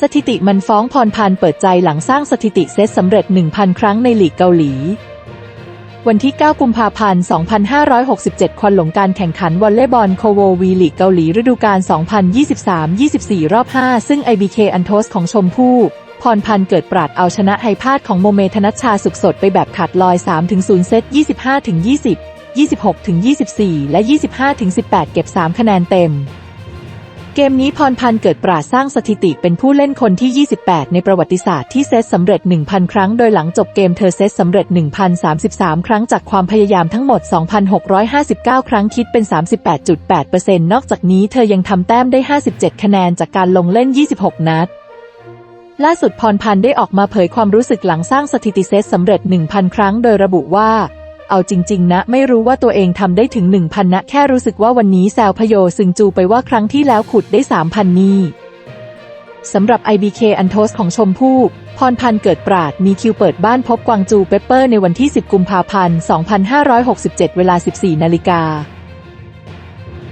สถิติมันฟ้องพรพันธ์เปิดใจหลังสร้างสถิติเซตสำเร็จ 1,000 ครั้งในหลีกเกาหลี วันที่ 9 กุมภาพันธ์ 2567 ควันหลงการแข่งขันวอลเลย์บอลโคโววีลีกเกาหลีฤดูกาล 2023-24 รอบ 5 ซึ่ง IBK อันโทสของชมพู่พรพันธ์เกิดปราดเอาชนะไฮพาดของโมเมธนัชชาสุขสดไปแบบขาดลอย 3-0 เซต 25-20 26-24 และ 25-18 เก็บ 3 คะแนนเต็ม เกมนี้พรพันธ์เกิดปราสร้างสถิติเป็นผู้เล่นคนที่ 28 ในประวัติศาสตร์ที่เซตสำเร็จ 1,000 ครั้ง โดยหลังจบเกมเธอเซตสำเร็จ 1,033 ครั้งจากความพยายามทั้งหมด 2,659 ครั้งคิดเป็น 38.8%นอกจากนี้เธอยังทำแต้มได้ 57 คะแนนจากการลงเล่น 26 นัดล่าสุดพรพันธ์ได้ออกมาเผยความรู้สึกหลังสร้างสถิติเซตสำเร็จ 1,000 ครั้ง โดยระบุว่า เอาจริง ๆ นะ ไม่รู้ว่าตัวเองทำได้ถึง 1,000 นะ แค่รู้สึกว่าวันนี้แซวพโยซึงจูไปว่าครั้งที่แล้วขุดได้ 3,000 นี่สำหรับ IBK อันโทสของชมพู่ พรพันธ์เกิดปราด มีคิวเปิดบ้านพบกวางจูเปปเปอร์ในวันที่ 10 กุมภาพันธ์ 2567 เวลา 14 นาฬิกา